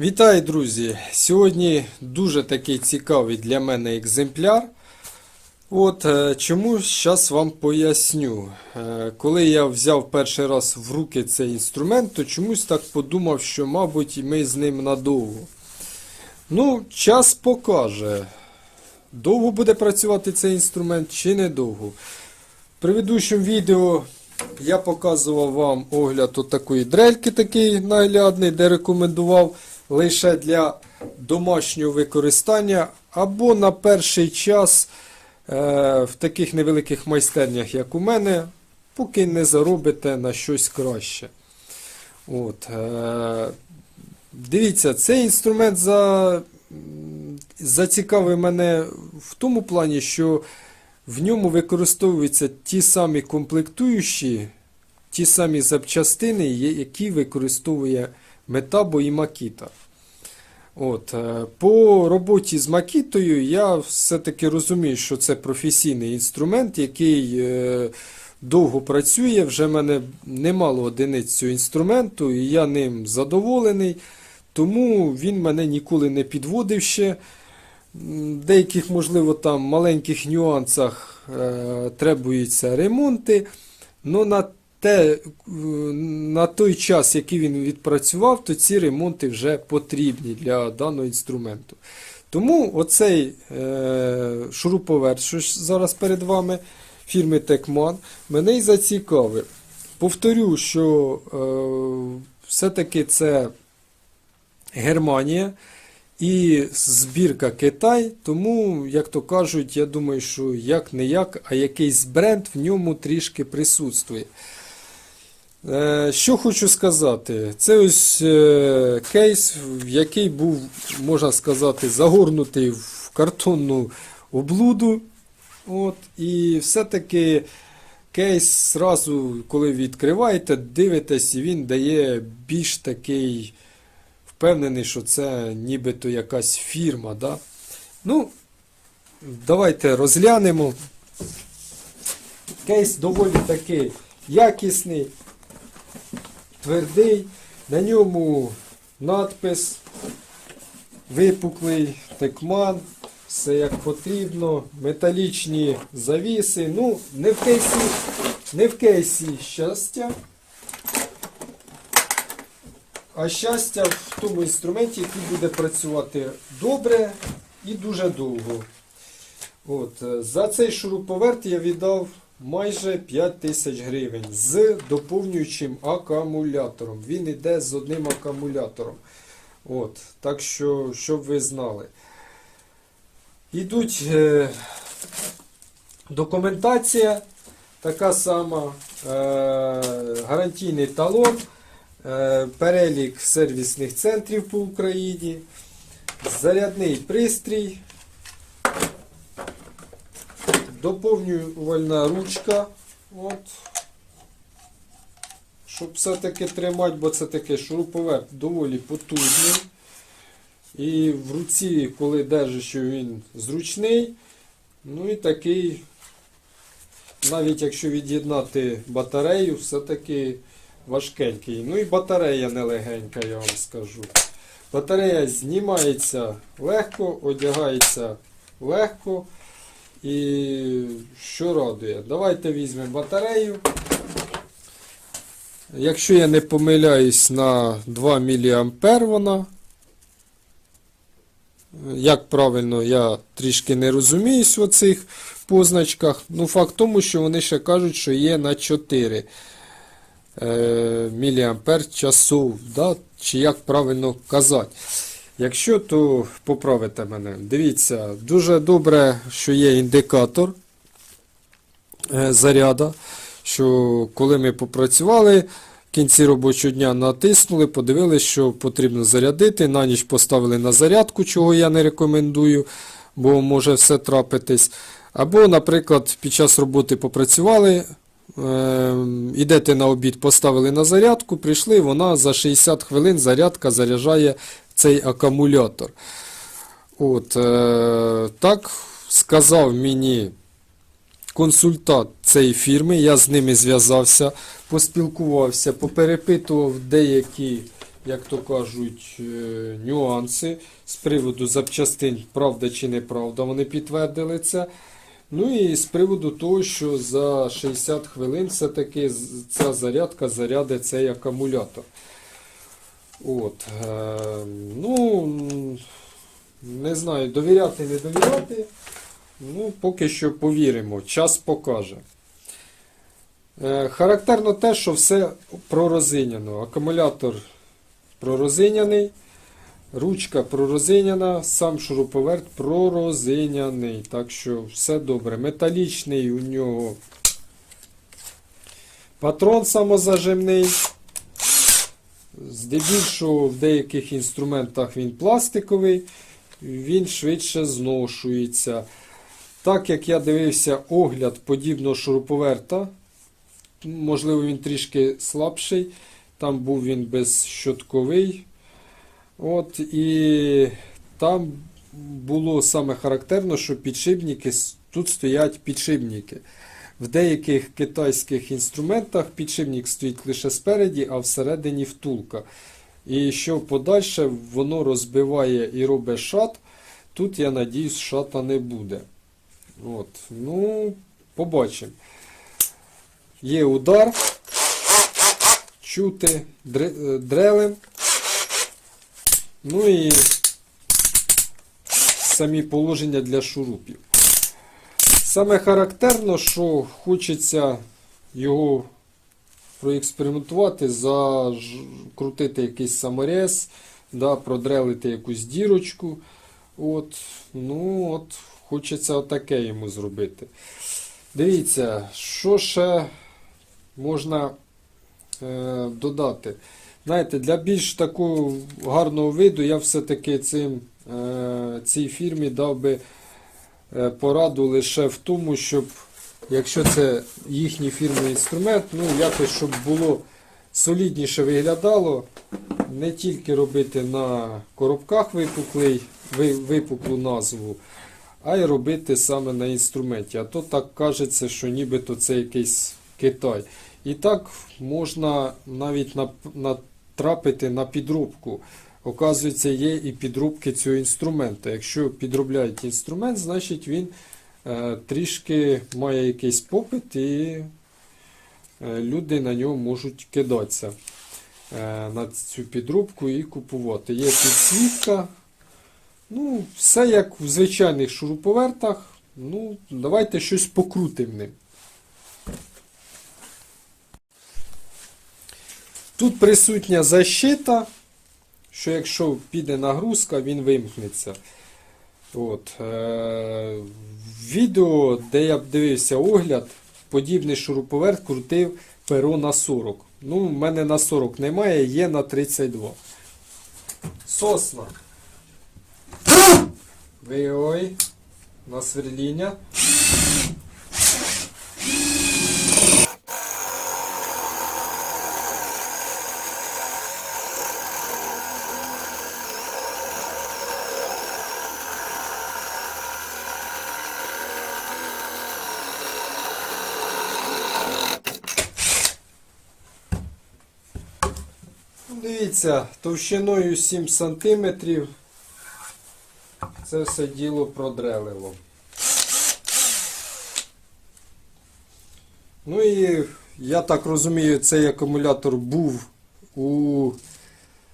Вітаю, друзі! Сьогодні дуже такий цікавий для мене екземпляр. От е, чому зараз вам поясню. Е, Коли я взяв перший раз в руки цей інструмент, то чомусь так подумав, що, мабуть, ми з ним надовго. Ну, час покаже, довго буде працювати цей інструмент чи недовго. В предыдущому відео я показував вам огляд от такої дрельки, такий наглядний, де рекомендував лише для домашнього використання або на перший час е, в таких невеликих майстернях, як у мене, поки не заробите на щось краще. От, е, дивіться, цей інструмент за, зацікавив мене в тому плані, що в ньому використовуються ті самі комплектуючі, ті самі запчастини, які використовує Метабо і Макіта. От, е, по роботі з Макітою я все-таки розумію, що це професійний інструмент, який е, довго працює. Вже в мене немало одиниць цього інструменту, і я ним задоволений. Тому він мене ніколи не підводив ще. Деяких, можливо, там маленьких нюансах е, требуються ремонти. Ну, на, те, е, на той час, який він відпрацював, то ці ремонти вже потрібні для даного інструменту. Тому оцей е, шуруповерт, що зараз перед вами, фірми Текман, мене й зацікавив. Повторю, що е, все-таки це Германія. І збірка Китай, тому, як то кажуть, я думаю, що як не як, а якийсь бренд в ньому трішки присутствує. Е, Що хочу сказати, це ось е, кейс, який був, можна сказати, загорнутий в картонну облуду. От, і все-таки кейс зразу, коли відкриваєте, дивитесь, і він дає більш такий впевнений, що це нібито якась фірма. Да? Ну, давайте розглянемо. Кейс доволі такий якісний, твердий. На ньому надпис випуклий текман, все як потрібно, металічні завіси. Ну, не в кейсі, не в кейсі щастя. А щастя в тому інструменті, який буде працювати добре і дуже довго. От, е, за цей шуруповерт я віддав майже 5 тисяч гривень з доповнюючим акумулятором. Він йде з одним акумулятором. От, так що, щоб ви знали. Йдуть е, документація така сама, е, гарантійний талон. Е, перелік сервісних центрів по Україні, зарядний пристрій, доповнювальна ручка. От. Щоб все-таки тримати, бо це таке шуруповерт доволі потужний. І в руці, коли держиш, що він зручний. Ну і такий, навіть якщо від'єднати батарею, все-таки важкенький. Ну і батарея нелегенька, я вам скажу. Батарея знімається легко, одягається легко. І що радує? Давайте візьмемо батарею. Якщо я не помиляюсь, на 2 мА вона. Як правильно, я трішки не розуміюсь в оцих позначках. Ну, факт тому, що вони ще кажуть, що є на 4 е, міліампер да? чи як правильно казати. Якщо, то поправите мене. Дивіться, дуже добре, що є індикатор е, заряда, що коли ми попрацювали, в кінці робочого дня натиснули, подивилися, що потрібно зарядити. На ніч поставили на зарядку, чого я не рекомендую, бо може все трапитись. Або, наприклад, під час роботи попрацювали, е, ідете на обід, поставили на зарядку, прийшли, вона за 60 хвилин зарядка заряджає цей акумулятор. От, е, так сказав мені консультант цієї фірми, я з ними зв'язався, поспілкувався, поперепитував деякі як то кажуть, е, нюанси з приводу запчастин, правда чи неправда, вони підтвердили це. Ну і з приводу того, що за 60 хвилин все-таки ця зарядка зарядить цей акумулятор. От, е, ну, не знаю, довіряти, не довіряти. Ну, поки що повіримо, час покаже. Е, характерно те, що все пророзиняно. Акумулятор пророзиняний, ручка пророзиняна, сам шуруповерт пророзиняний. Так що все добре. Металічний у нього патрон самозажимний. Здебільшого в деяких інструментах він пластиковий, він швидше зношується. Так як я дивився огляд подібного шуруповерта, можливо, він трішки слабший. Там був він безщотковий. От, і там було саме характерно, що підшипники, тут стоять підшипники. В деяких китайських інструментах підшипник стоїть лише спереді, а всередині втулка. І що подальше воно розбиває і робить шат. Тут, я надіюсь, шата не буде. От, ну, побачимо. Є удар. Чути е, дрелем. Ну і самі положення для шурупів. Саме характерно, що хочеться його проекспериментувати, закрутити якийсь саморез, да, продрелити якусь дірочку. От, ну, от, хочеться отаке йому зробити. Дивіться, що ще можна е, додати. Знаєте, для більш такого гарного виду я все-таки цим, е, цій фірмі дав би пораду лише в тому, щоб, якщо це їхній фірмовий інструмент, ну якось щоб було солідніше виглядало, не тільки робити на коробках випуклий, випуклу назву, а й робити саме на інструменті. А то так кажеться, що нібито це якийсь Китай. І так можна навіть натрапити на підробку. Оказується, є і підробки цього інструменту. Якщо підробляють інструмент, значить він е, трішки має якийсь попит і е, люди на нього можуть кидатися е, на цю підробку і купувати. Є підсвітка. Ну, все як в звичайних шуруповертах. Ну, давайте щось покрутимо ним. Тут присутня защита, що якщо піде нагрузка, він вимкнеться. От, е- відео, де я б дивився огляд, подібний шуруповерт крутив перо на 40. Ну, в мене на 40 немає, є на 32. Сосна. Ой, на сверління. Ну, Дивіться, товщиною 7 см. Це все діло продрелило. Ну і я так розумію, цей акумулятор був у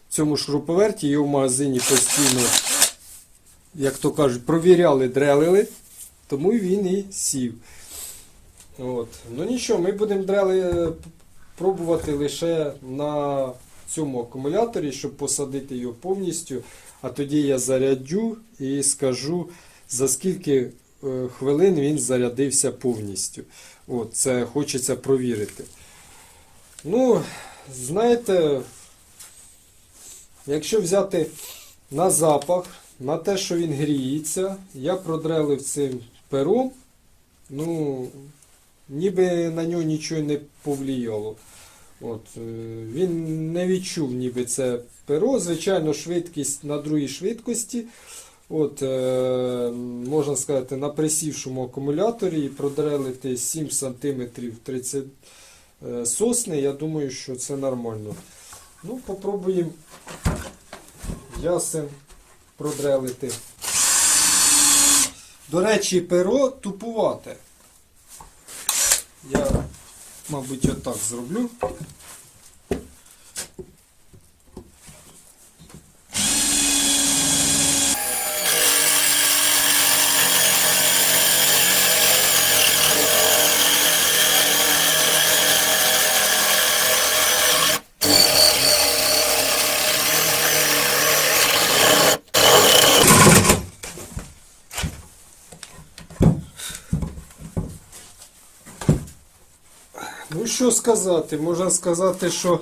цьому шуруповерті, його в магазині постійно, як то кажуть, провіряли, дрелили, тому він і сів. От. Ну нічого, ми будемо дрели пробувати лише на цьому акумуляторі, щоб посадити його повністю. А тоді я зарядю і скажу, за скільки е, хвилин він зарядився повністю. От, Це хочеться провірити. Ну, знаєте, якщо взяти на запах, на те, що він гріється, я продрелив цим пером, ну, ніби на нього нічого не повлияло. От, е, він не відчув ніби це перо. Звичайно, швидкість на другій швидкості. От, е, можна сказати, на присівшому акумуляторі і продрелити 7 см 30 е, сосни, я думаю, що це нормально. Ну, попробуємо ясен продрелити. До речі, перо тупувате. Я, мабуть, отак зроблю. Ну, що сказати? Можна сказати, що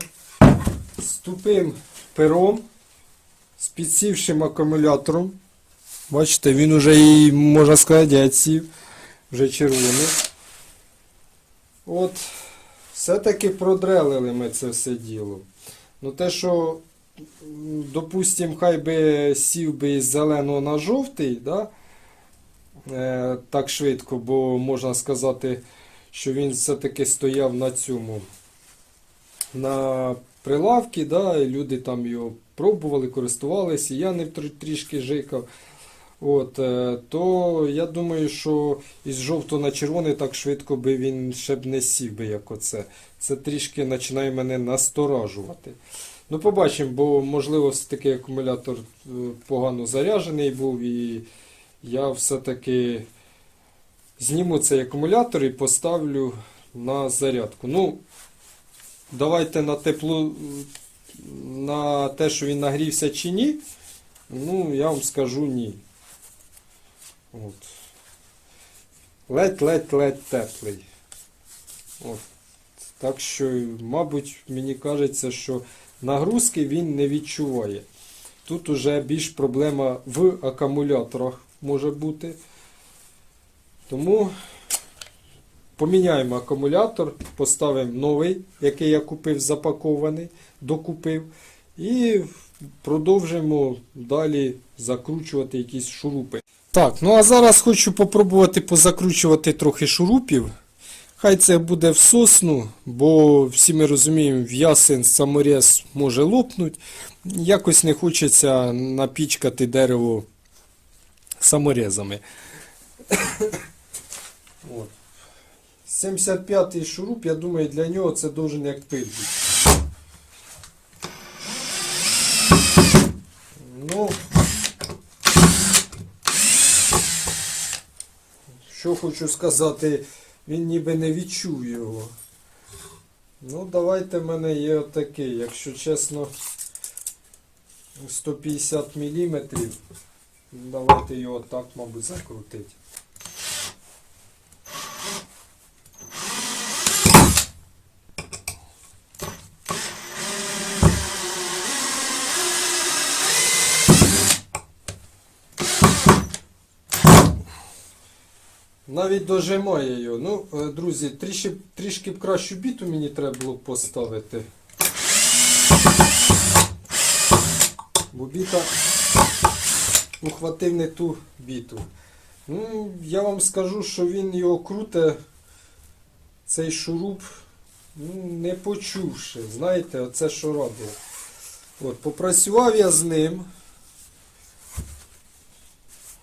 з тупим пером, з підсівшим акумулятором. Бачите, він уже і, можна сказати, відсів, вже червоний. От, все-таки продрелили ми це все діло. Ну те, що, допустим, хай би сів би із зеленого на жовтий, да? е, так швидко, бо можна сказати, що він все-таки стояв на цьому на прилавці, да, і люди там його пробували, користувалися, і я не трішки жикав. От, е, то я думаю, що із жовтого на червоний так швидко би він ще б не сів би, як оце. Це трішки починає мене насторажувати. Ну, побачимо, бо можливо все-таки акумулятор е, погано заряджений був, і я все-таки зніму цей акумулятор і поставлю на зарядку. Ну, давайте на тепло, на те, що він нагрівся чи ні. Ну, я вам скажу ні. От. Ледь-ледь-ледь теплий. От. Так що, мабуть, мені кажеться, що нагрузки він не відчуває. Тут уже більш проблема в акумуляторах може бути. Тому поміняємо акумулятор, поставимо новий, який я купив запакований, докупив. І продовжимо далі закручувати якісь шурупи. Так, ну а зараз хочу попробувати позакручувати трохи шурупів. Хай це буде в сосну, бо всі ми розуміємо, в ясен саморез може лопнути. Якось не хочеться напічкати дерево саморезами. От. 75-й шуруп, я думаю, для нього це должен як пиль. Ну, що хочу сказати, він ніби не відчув його. Ну, давайте в мене є отакий, якщо чесно, 150 мм. Давайте його так, мабуть, закрутити. Навіть дожимає його. Ну, е, друзі, трішки, трішки б кращу біту мені треба було поставити. Бо біта ухватив не ту біту. Ну, я вам скажу, що він його круте, цей шуруп, ну, не почувши. Знаєте, оце що робив. От, попрацював я з ним.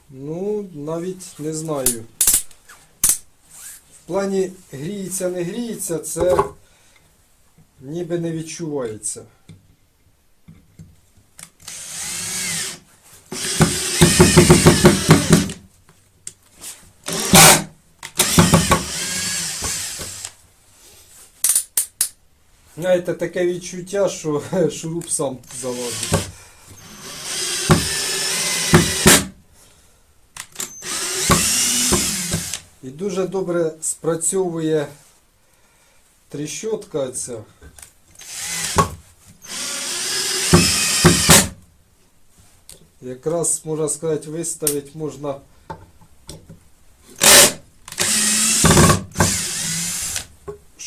Ну, навіть не знаю. В плані гріється, не гріється, це ніби не відчувається. Знаєте, таке відчуття, що шуруп сам залазить. І дуже добре спрацьовує тріщотка ця. Якраз, можна сказати, виставити можна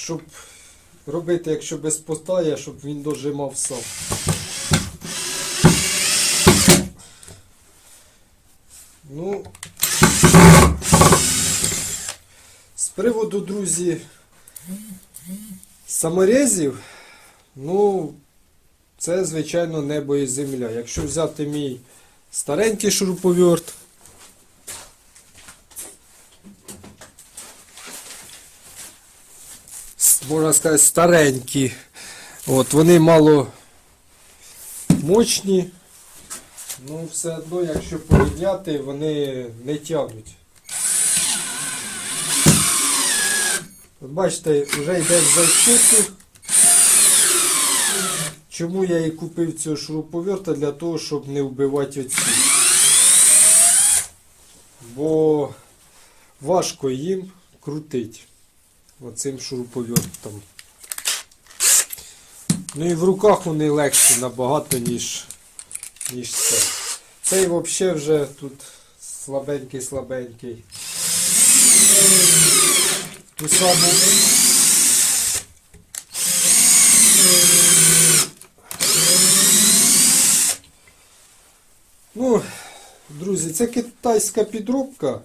щоб робити, якщо без постає, щоб він дожимав сам. Ну, з приводу, друзі, саморезів, ну, це, звичайно, небо і земля. Якщо взяти мій старенький шуруповерт, можна сказати, старенькі. От, вони мало мощні, ну все одно, якщо порівняти, вони не тягнуть. От бачите, вже йде в защиту. Чому я і купив цього шуруповерта? Для того, щоб не вбивати оці. Бо важко їм крутити оцим шуруповертом. Ну і в руках вони легші набагато, ніж, ніж це. Цей взагалі вже тут слабенький-слабенький. Саму. Ну, друзі, це китайська підробка.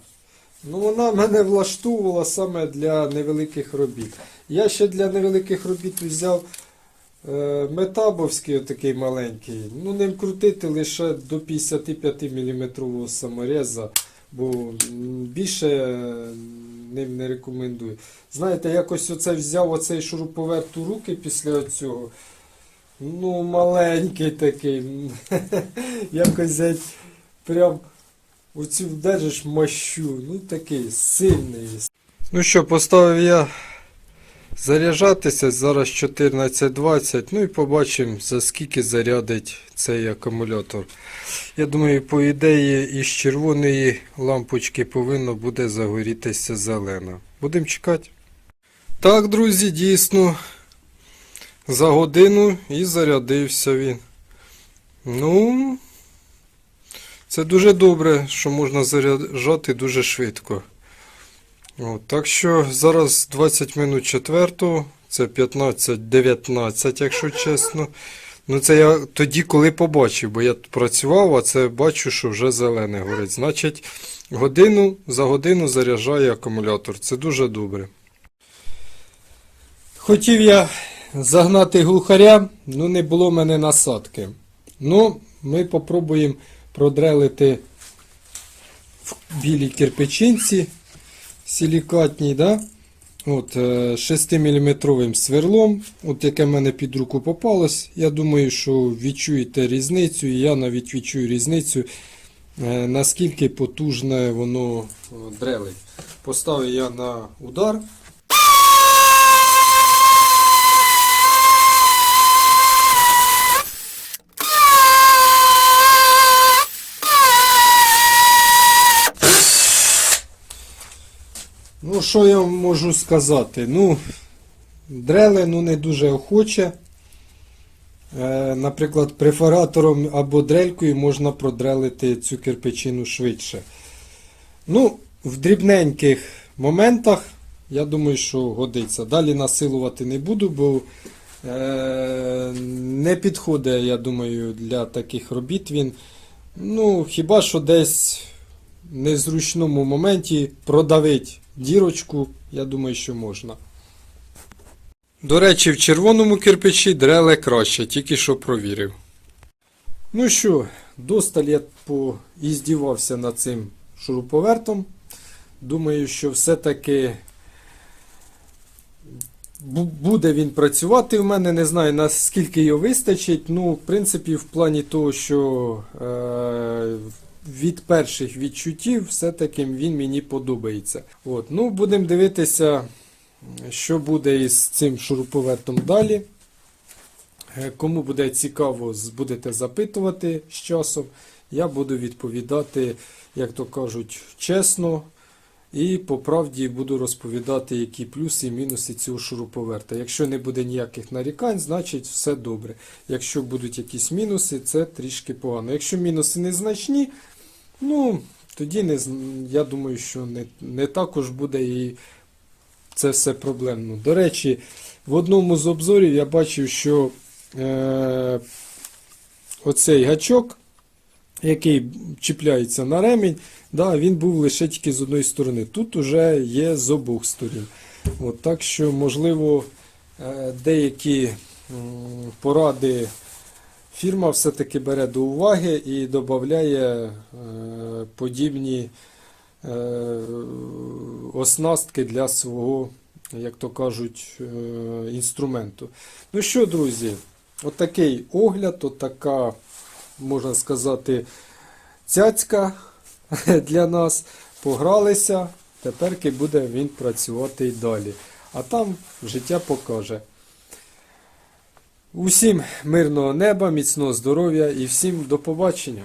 Ну, вона мене влаштовувала саме для невеликих робіт. Я ще для невеликих робіт взяв е, метабовський отакий маленький. Ну, ним крутити лише до 55 мм самореза, бо більше е, ним не рекомендую. Знаєте, якось оце взяв оцей шуруповерт у руки після цього. Ну, маленький такий. Якось геть прям оцю вдержиш мощу. Ну такий сильний. Ну що, поставив я заряджатися. Зараз 14.20. Ну і побачимо, за скільки зарядить цей акумулятор. Я думаю, по ідеї із червоної лампочки повинно буде загорітися зелена. Будемо чекати. Так, друзі, дійсно. За годину і зарядився він. Ну, це дуже добре, що можна заряджати дуже швидко. От, так що зараз 20 минут четвертого, це 15-19, якщо чесно. Ну, це я тоді, коли побачив, бо я працював, а це бачу, що вже зелене горить. Значить, годину за годину заряджає акумулятор. Це дуже добре. Хотів я загнати глухаря, ну не було в мене насадки. Ну, ми попробуємо продрелити в білій кирпичинці силікатній, да? От, 6-мм сверлом, от яке мене під руку попалось. Я думаю, що відчуєте різницю, і я навіть відчую різницю, е, наскільки потужне воно е, дрелить. Поставив я на удар. Що я можу сказати? Ну, дрели ну, не дуже охоче. Е, наприклад, префоратором або дрелькою можна продрелити цю кирпичину швидше. Ну, в дрібненьких моментах, я думаю, що годиться. Далі насилувати не буду, бо е, не підходить, я думаю, для таких робіт він. Ну, хіба що десь в незручному моменті продавить дірочку, я думаю, що можна. До речі, в червоному кирпичі дреле краще, тільки що провірив. Ну що, досталь я поіздівався над цим шуруповертом. Думаю, що все-таки буде він працювати в мене. Не знаю наскільки його вистачить. Ну, в принципі, в плані того, що е, від перших відчуттів все-таки він мені подобається. От, ну, будемо дивитися, що буде із цим шуруповертом далі. Е, Кому буде цікаво, будете запитувати з часом. Я буду відповідати, як то кажуть, чесно. І по правді буду розповідати, які плюси і мінуси цього шуруповерта. Якщо не буде ніяких нарікань, значить все добре. Якщо будуть якісь мінуси, це трішки погано. Якщо мінуси незначні, ну тоді не, я думаю, що не, не також буде і це все проблемно. До речі, в одному з обзорів я бачив, що е, оцей гачок, який чіпляється на ремінь, да, він був лише тільки з одної сторони. Тут уже є з обох сторін. От, так що, можливо, е, деякі м, поради фірма все-таки бере до уваги і додає е, подібні е, оснастки для свого, як то кажуть, е, інструменту. Ну що, друзі, отакий огляд, отака, можна сказати, цяцька для нас. Погралися, тепер буде він працювати і далі. А там життя покаже. Усім мирного неба, міцного здоров'я і всім до побачення.